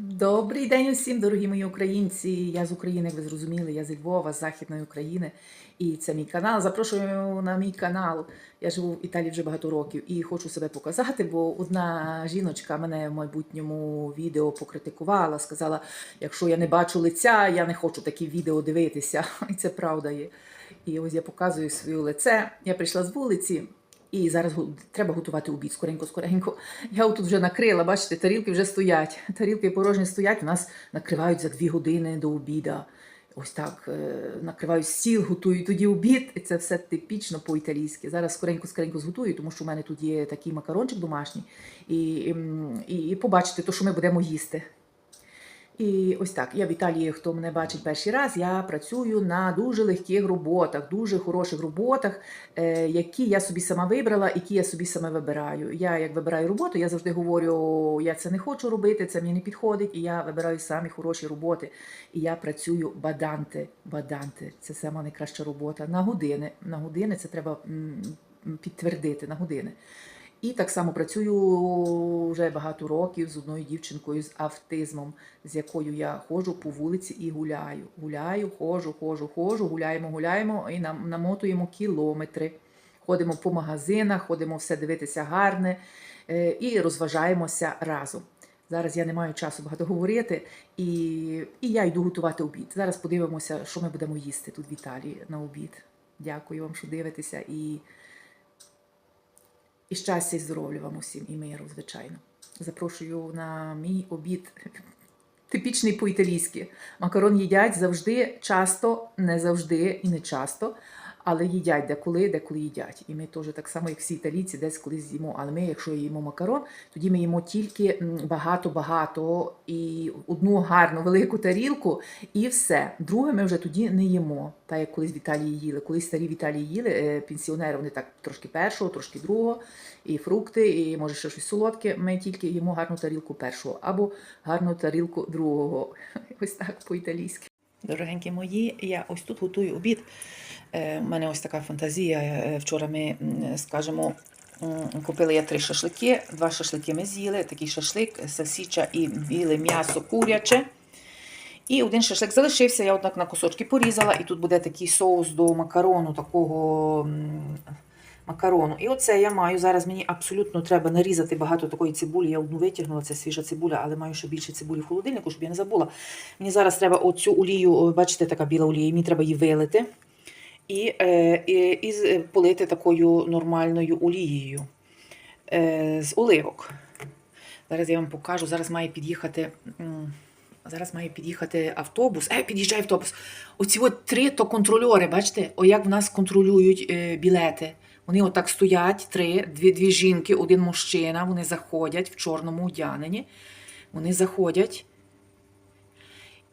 Добрий день усім, дорогі мої українці. Я з України, як ви зрозуміли, я зі Львова, з Західної України. І це мій канал. Запрошую на мій канал. Я живу в Італії вже багато років і хочу себе показати, бо одна жіночка мене в майбутньому відео покритикувала, сказала: якщо я не бачу лиця, я не хочу такі відео дивитися. І це правда є. І ось я показую своє лице. Я прийшла з вулиці. І зараз треба готувати обід скоренько, скоренько. Я отут вже накрила, бачите, тарілки вже стоять. Тарілки порожні стоять, у нас накривають за дві години до обіда. Ось так е, накривають стіл, готують тоді обід, і це все типічно по-італійськи. Зараз скоренько скоренько зготую, тому що в мене тут є такий макарончик домашній, і, і, і побачите, то, що ми будемо їсти. І ось так, я в Італії, хто мене бачить перший раз, я працюю на дуже легких роботах, дуже хороших роботах, е, які я собі сама вибрала, які я собі саме вибираю. Я як вибираю роботу, я завжди говорю, я це не хочу робити, це мені не підходить, і я вибираю самі хороші роботи. І я працюю баданти. Баданти це сама найкраща робота на години. На години це треба підтвердити на години. І так само працюю вже багато років з одною дівчинкою з автизмом, з якою я ходжу по вулиці і гуляю. Гуляю, ходжу, ходжу, ходжу, гуляємо, гуляємо і нам намотуємо кілометри. Ходимо по магазинах, ходимо все дивитися гарне е, і розважаємося разом. Зараз я не маю часу багато говорити, і, і я йду готувати обід. Зараз подивимося, що ми будемо їсти тут в Італії на обід. Дякую вам, що дивитеся. І і щастя і здоров'я вам усім, і миру, звичайно. Запрошую на мій обід. Типічний по-італійськи. Макарон їдять завжди, часто, не завжди і не часто, але їдять деколи, деколи їдять. І ми теж так само, як всі італійці, десь колись з'їмо. Але ми, якщо їмо макарон, тоді ми їмо тільки багато-багато і одну гарну велику тарілку, і все. Друге ми вже тоді не їмо. Так як колись в Італії їли. Колись старі в Італії їли, е, пенсіонери вони так трошки першого, трошки другого, і фрукти, і може ще щось солодке. Ми тільки їмо гарну тарілку першого або гарну тарілку другого. Ось так по-італійськи. Дорогенькі мої, я ось тут готую обід. Е, У мене ось така фантазія. Е, Вчора ми, скажімо, купили я три шашлики. Два шашлики ми з'їли. Такий шашлик, сосіча і біле м'ясо куряче. І один шашлик залишився, я однак на кусочки порізала, і тут буде такий соус до макарону, такого макарону. І оце я маю. Зараз мені абсолютно треба нарізати багато такої цибулі. Я одну витягнула, це свіжа цибуля, але маю ще більше цибулі в холодильнику, щоб я не забула. Мені зараз треба оцю олію, бачите, така біла олія, мені треба її вилити і, е, і, і полити такою нормальною олією е, з оливок. Зараз я вам покажу. Зараз має під'їхати. Зараз має під'їхати автобус. Е, під'їжджає автобус. Оці от три то контрольори, бачите, о, як в нас контролюють е, білети. Вони отак стоять, три, дві, дві жінки, один мужчина. Вони заходять в чорному одягненні. Вони заходять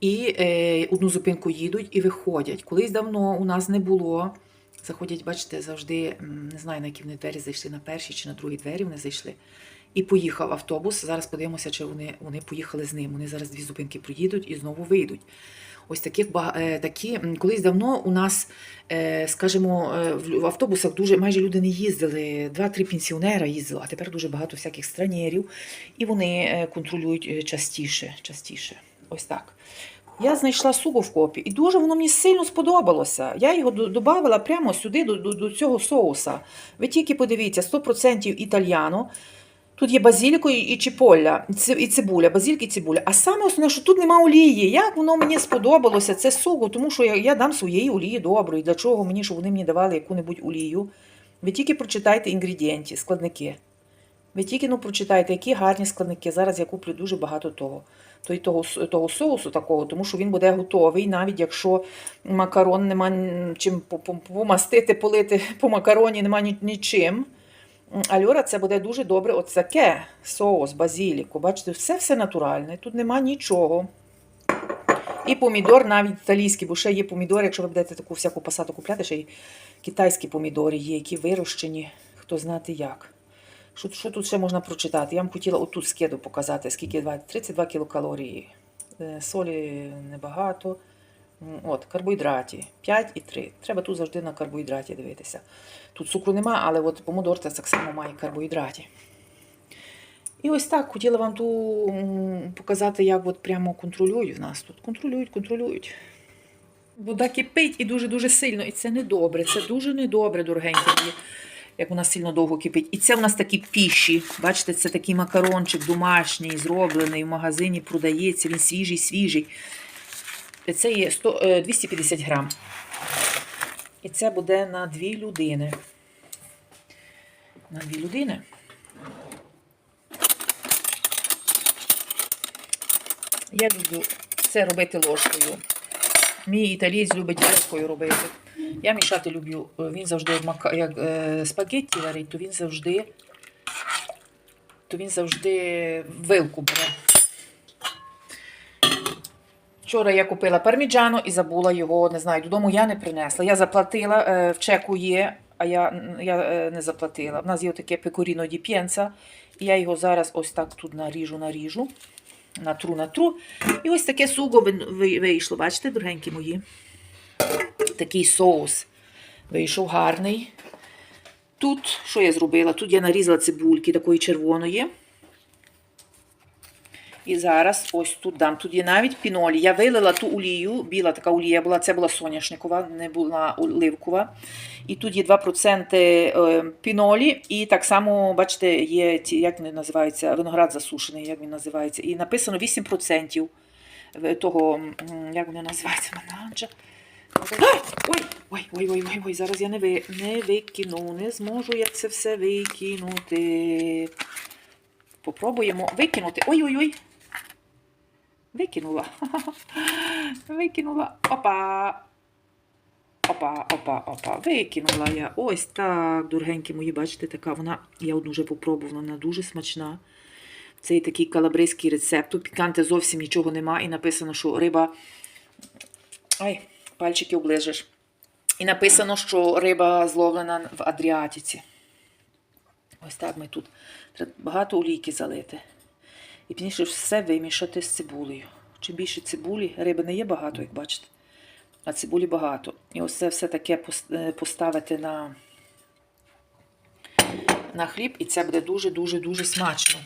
і е, одну зупинку їдуть і виходять. Колись давно у нас не було. Заходять, бачите, завжди, не знаю, на які вони двері зайшли, на перші чи на другі двері вони зайшли. І поїхав автобус. Зараз подивимося, чи вони, вони поїхали з ним. Вони зараз дві зупинки проїдуть і знову вийдуть. Ось таких е, такі колись давно у нас, е, скажімо, е, в автобусах дуже майже люди не їздили. Два-три пенсіонера їздили, а тепер дуже багато всяких странєрів, і вони контролюють частіше. частіше. Ось так. Я знайшла суго в копі, і дуже воно мені сильно сподобалося. Я його додавала прямо сюди, до, до, до цього соуса. Ви тільки подивіться, 100% італьяно. Тут є базіліко і, чіполля, і цибуля, базілік і цибуля. А саме основне, що тут нема олії. Як воно мені сподобалося, це суго, тому що я, я дам своєї олії доброї. Для чого мені, щоб вони мені давали яку-небудь олію? Ви тільки прочитайте інгредієнти, складники. Ви тільки ну, прочитайте, які гарні складники. Зараз я куплю дуже багато того. Той, того, того соусу такого, тому що він буде готовий, навіть якщо макарон нема чим по- по- помастити, полити по макароні, нема ні- нічим. Альора це буде дуже добре. От таке соус, базіліку. Бачите, все все натуральне. Тут нема нічого. І помідор навіть італійський, бо ще є помідори, якщо ви будете таку всяку пасату купляти, ще й китайські помідори є, які вирощені, хто знати як. Що, що тут ще можна прочитати? Я вам хотіла отут скиду показати, скільки 32 кілокалорії. Е, Солі небагато. От, карбоїдраті 5 і 3. Треба тут завжди на карбоїдраті дивитися. Тут цукру нема, але от помидор це так само має карбоїдраті. І ось так хотіла вам ту показати, як от прямо контролюють в нас тут. Контролюють, контролюють. Вода кипить і дуже-дуже сильно. І це недобре. Це дуже недобре, дорогенькі як вона сильно довго кипить. І це у нас такі піші. Бачите, це такий макарончик домашній, зроблений в магазині, продається. Він свіжий, свіжий. Це є 100, е, 250 грам. І це буде на дві людини. На дві людини. Я люблю це робити ложкою. Мій італієць любить ложкою робити. Я мішати люблю. Він завжди як е, спагетті варить, то він завжди, то він завжди вилку бере. Вчора я купила парміджано і забула його, не знаю, додому я не принесла. Я заплатила, е, в чеку є, а я, я е, не заплатила. У нас є таке пекоріно ді п'єнца, і я його зараз ось так тут наріжу, наріжу, натру, натру. І ось таке суго ви- ви- вийшло, бачите, дорогенькі мої? Такий соус вийшов гарний. Тут, що я зробила? Тут я нарізала цибульки такої червоної. І зараз ось тут дам. Тут є навіть пінолі. Я вилила ту олію, біла така олія була, це була соняшникова, не була оливкова. І тут є 2% е, пінолі, і так само, бачите, є як вони називаються, виноград засушений, як він називається. І написано 8% того, м, як вони називаються, менаджа. Ой, ой, ой, ой, ой, ой, ой, зараз я не, ви, не викину, не зможу я це все викинути. Попробуємо викинути. Ой-ой-ой. Викинула. Викинула. Опа. Опа, опа, опа. Викинула я. Ось так, дорогенькі мої, бачите, така вона. Я одну вже попробувала, вона дуже смачна. Це і такий калабрийський рецепт. Тут піканте зовсім нічого нема. І написано, що риба. Ай, пальчики оближеш. І написано, що риба зловлена в Адріатиці. Ось так ми тут. Треба багато олійки залити. І пізніше все вимішати з цибулею. Чим більше цибулі, риби не є багато, як бачите, а цибулі багато. І ось все таке е, поставити на, на хліб, і це буде дуже-дуже-дуже смачно.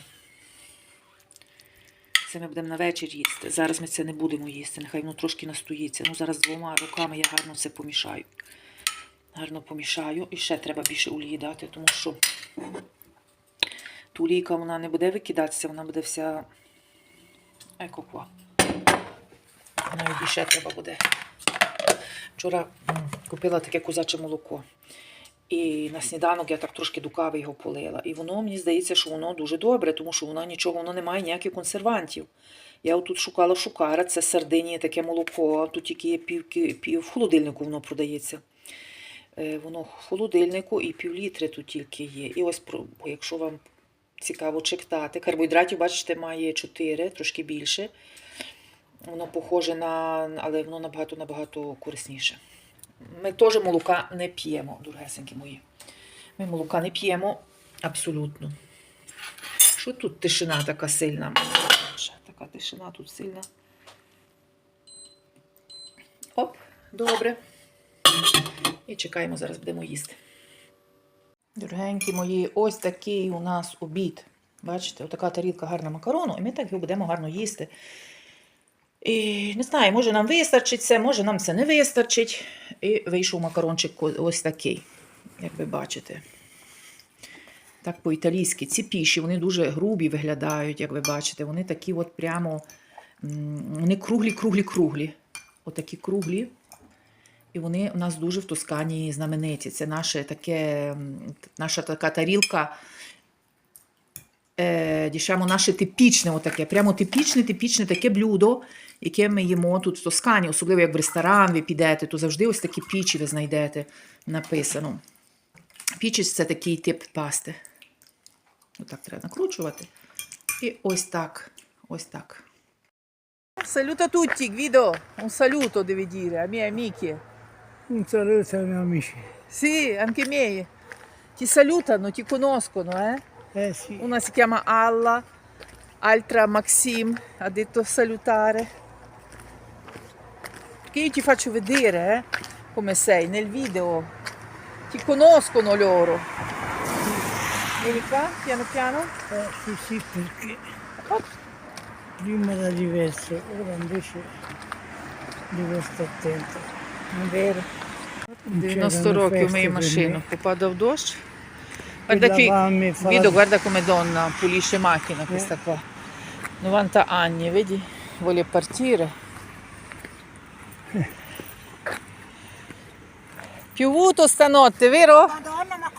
Це ми будемо на вечір їсти. Зараз ми це не будемо їсти. Нехай воно трошки настоїться. Ну, зараз двома руками я гарно це помішаю. Гарно помішаю. І ще треба більше олії дати, тому що тулійка вона не буде викидатися, вона буде вся екоква. Навіть ще треба буде. Вчора купила таке козаче молоко. І на сніданок я так трошки до кави його полила. І воно мені здається, що воно дуже добре, тому що воно нічого, воно не має ніяких консервантів. Я отут шукала шукара, це Сардинії таке молоко, тут тільки є пів, пів в холодильнику воно продається. Е, Воно в холодильнику і пів літри тут тільки є. І ось, якщо вам цікаво читати, карбоїдратів, бачите, має 4, трошки більше. Воно похоже на, але воно набагато набагато корисніше. Ми теж молока не п'ємо, дорогесенькі мої. Ми молока не п'ємо абсолютно. Що тут тишина така сильна? Така тишина тут сильна. Оп, добре. І чекаємо, зараз будемо їсти. Дорогенькі мої, ось такий у нас обід. Бачите, отака тарілка гарна макарону, і ми так його будемо гарно їсти. І не знаю, може нам вистачить це, може нам це не вистачить. І вийшов макарончик ось такий, як ви бачите. Так по-італійськи. Ці піші, вони дуже грубі виглядають, як ви бачите. Вони такі от прямо, вони круглі, круглі, круглі. Отакі круглі. І вони у нас дуже в Тоскані знамениті. Це наше таке, наша така тарілка. Е, наше типічне, отаке, прямо типічне, типічне таке блюдо, яке ми їмо тут в Тоскані, особливо як в ресторан ви підете, то завжди ось такі пічі ви знайдете написано. Пічіс це такий тип пасти. Отак треба накручувати. І ось так. Ось так. Saluto a tutti, Guido. Un saluto devi. Un saluto ai miei amici. Sì, anche i miei. Ti salutano, ti conoscono, eh? Eh sì. Una si chiama Alla, altra Maxim, ha detto salutare. Perché io ti faccio vedere eh, come sei nel video. Ti conoscono loro. Vieni qua, piano piano. Eh sì, sì, perché prima era diverso, ora invece devo stare attento. Non è vero? 90 c'erano років feste мию per машину. Попадав дощ. Guarda E qui, Guido, guarda come donna pulisce macchina questa qua. 90 anni, vedi? Vuole partire. Piovuto stanotte, vero?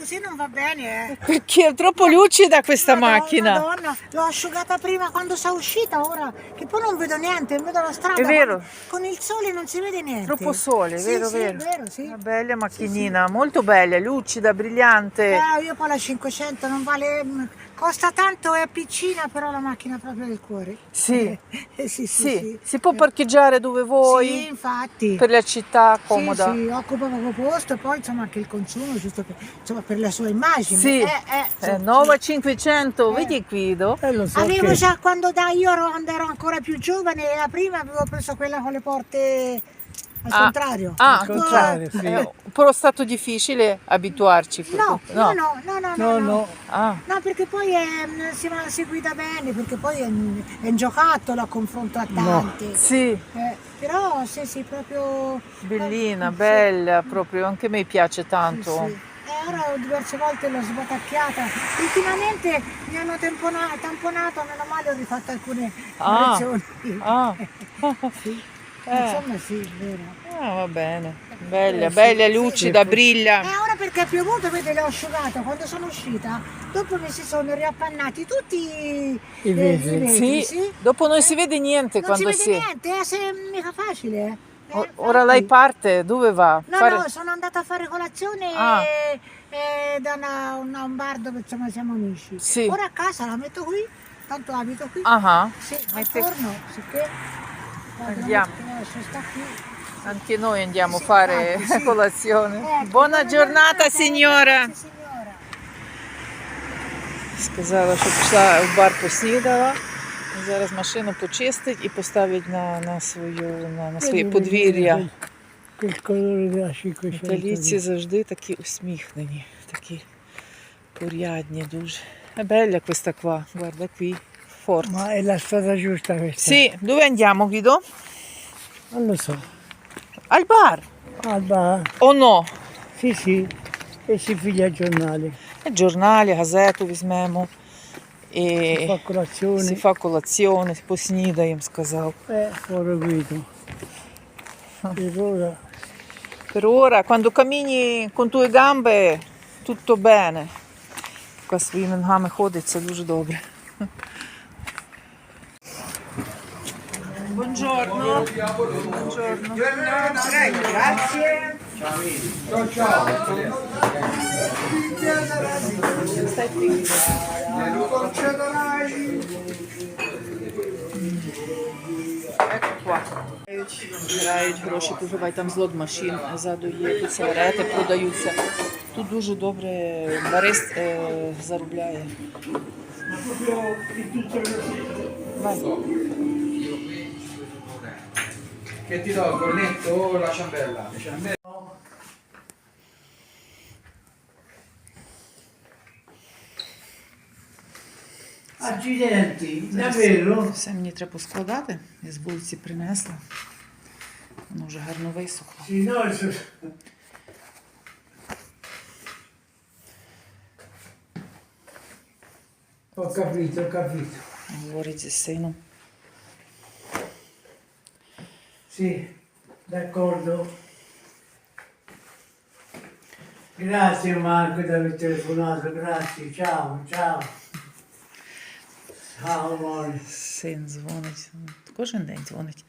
Così non va bene, eh. Perché è troppo lucida questa Madonna, macchina. Madonna, l'ho asciugata prima quando sono uscita, ora che poi non vedo niente, non vedo la strada. È vero. Con, il sole non si vede niente. Troppo sole, Sì, vero, sì, vero. vero, sì. Una bella macchinina, molto bella, lucida, brillante. Eh, io poi la 500 non vale, mm, costa tanto, è piccina, però la macchina proprio del cuore. Sì. Eh, sì, sì, Sì, sì. si può parcheggiare dove Sì, vuoi, infatti. per la città, Sì, comoda. sì, occupa poco posto e poi insomma anche il consumo, giusto per, insomma, per la sua immagine. Sì, Eh, eh, Eh, sì, Nova sì. 500, vedi Guido? Eh, lo so Avevo che già quando da, io ero, ero ancora più giovane, la prima avevo preso quella con le porte al Ah, contrario. Ah, Al contrario, sì. Eh, però è stato difficile abituarci. No, no, no, no, no, No, no, Ah, No, perché poi è- si, si guida bene, perché poi è, è un giocattolo a confronto a tanti. sì, Eh, però sì, sì, proprio... bellina, eh, sì, bella, proprio, anche a me piace sì, tanto. sì. Eh, ora diverse volte l'ho sbatacchiata. Ultimamente mi hanno tampona- tamponato, meno male ho rifatto alcune Ah. correzioni. Ah, Sì. Eh. Insomma sì, è vero. ah, va bene, bella, Eh, sì, bella, sì, lucida, sì. brilla. E ora perché è piovuto, vedi, l'ho asciugata. Quando sono uscita, dopo mi si sono riappannati tutti i I vetri. Sì, sì. dopo non si vede niente Non si quando vede si... niente, eh, se mica facile. eh. Eh, Ora lei infatti. parte, dove va? No, Fare- no, sono andata a fare colazione Ah. e- e da una- una- un bar dove insomma siamo amici. Sì. Ora a casa la metto qui, tanto abito qui. Ah, ah. Sì, al Mette- forno, sicché. Andiamo. Anche noi andiamo a fare colazione. Buona giornata, signora. Сказала, що пішла в бар поснідала. Зараз машину почистить і поставить на, на, свою, на, на своє подвір'я. vedi Che colore della 500. Італійці завжди такі усміхнені, такі порядні дуже. Bella questa qua, guarda qui, forte. Ma è la strada giusta questa? Sì, dove andiamo Guido? Non lo so. Al bar Al bar? o no? Sì, sì. E si figlia i giornali. E giornali, газету візьмемо. Si І fa colazione. si fa colazione, поснідаємо, сказав. Eh, fuori guido. Per ora Per ora, quando cammini con tue gambe, tutto bene. Поки своїми ногами ходить, це дуже добре. Buongiorno. Buongiorno. Grazie. Stai qui. Ecco qua. Збирають гроші, проживають там злот машин, ззаду є сигарети, продаються. Тут дуже добре барист е, заробляє. Che ti do il cornetto o la ciambella? Accidenti, davvero? Все мені треба поскладати. Я з вулиці принесла. Воно вже гарно висохло. Sì, no, il- Ho capito, ho capito. Говорить зі сином. Sì, d'accordo. Grazie Marco di aver telefonato, grazie, ciao, ciao. Ciao amore. Син дзвонить. Кожен день дзвонить.